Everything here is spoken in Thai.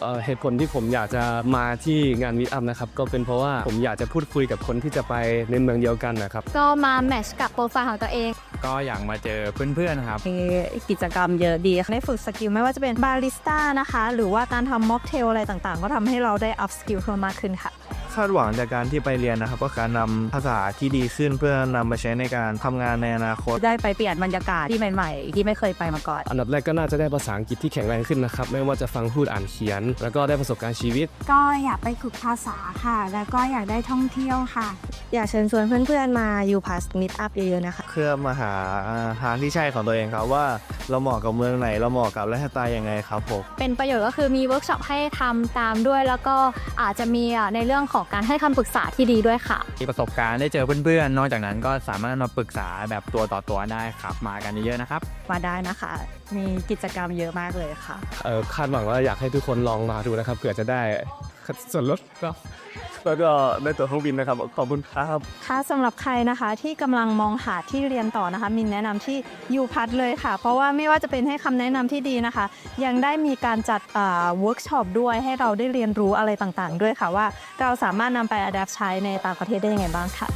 เอ่อเหตุผลที่ผมอยากจะมาที่งานมิตอัพนะครับ ก็เป็นเพราะว่าผมอยากจะพูดคุยกับคนที่จะไปในเมืองเดียวกันนะครับ ก็มาแมทช์กับโปรไฟล์ของตัวเอง ก็อยากมาเจอเพื่อนๆครับมีกิจกรรมเยอะดีได้ฝึกสกิลไม่ว่าจะเป็นบาริสต้านะคะ หรือว่าการทำม็อกเทลอะไรต่างๆ ก็ทำให้เราได้อัพสกิลเพิ่มมากขึ้นค่ะ คาดหวังจากการที่ไปเรียนนะครับ ก็การนำภาษาที่ดีขึ้นเพื่อนำมาใช้ในการทำงานในอนาคต ได้ไปเปลี่ยนบรรยากาศที่ใหม่ ๆ ที่ไม่เคยไปมาก่อน อันดับแรกก็น่าจะได้ภาษาอังกฤษที่แข็งแรงขึ้นนะครับ ไม่ว่าจะฟังพูดอ่านเขียน แล้วก็ได้ประสบการณ์ชีวิต ก็อยากไปฝึกภาษาค่ะ แล้วก็อยากได้ท่องเที่ยวค่ะ อยากเชิญชวนเพื่อนๆมายูพาสมิดอัพเยอะๆนะคะเพื่อมาหาทางที่ใช่ของตัวเองครับว่าเราเหมาะกับเมืองไหน เราเหมาะกับไลฟ์สไตล์ยังไงครับผมเป็นประโยชน์ก็คือมีเวิร์กช็อปให้ทำตามด้วย แล้วก็อาจจะมีอะในเรื่องของการให้คำปรึกษาที่ดีด้วยค่ะ มีประสบการณ์ได้เจอเพื่อนๆ นอกจากนั้นก็สามารถมาปรึกษาแบบตัวต่อตัวได้ครับมากันเยอะๆนะครับ มาได้นะคะ มีกิจกรรมเยอะมากเลยค่ะ เอ่อคาดหวังว่าอยากให้ทุกคนลองมาดูนะครับเผื่อจะได้ ส่วนลดก็แล้วก็ได้ตั๋วเครื่องบินนะครับ ขอบคุณครับ ค่ะสำหรับใครนะคะที่กำลังมองหาที่เรียนต่อนะคะ มินแนะนำที่ยูพัทเลยค่ะ เพราะว่าไม่ว่าจะเป็นให้คำแนะนำที่ดีนะคะ ยังได้มีการจัดเวิร์กช็อปด้วยให้เราได้เรียนรู้อะไรต่างๆ ด้วยค่ะว่าเราสามารถนำไปอัดแอปใช้ในต่างประเทศได้ยังไงบ้างค่ะ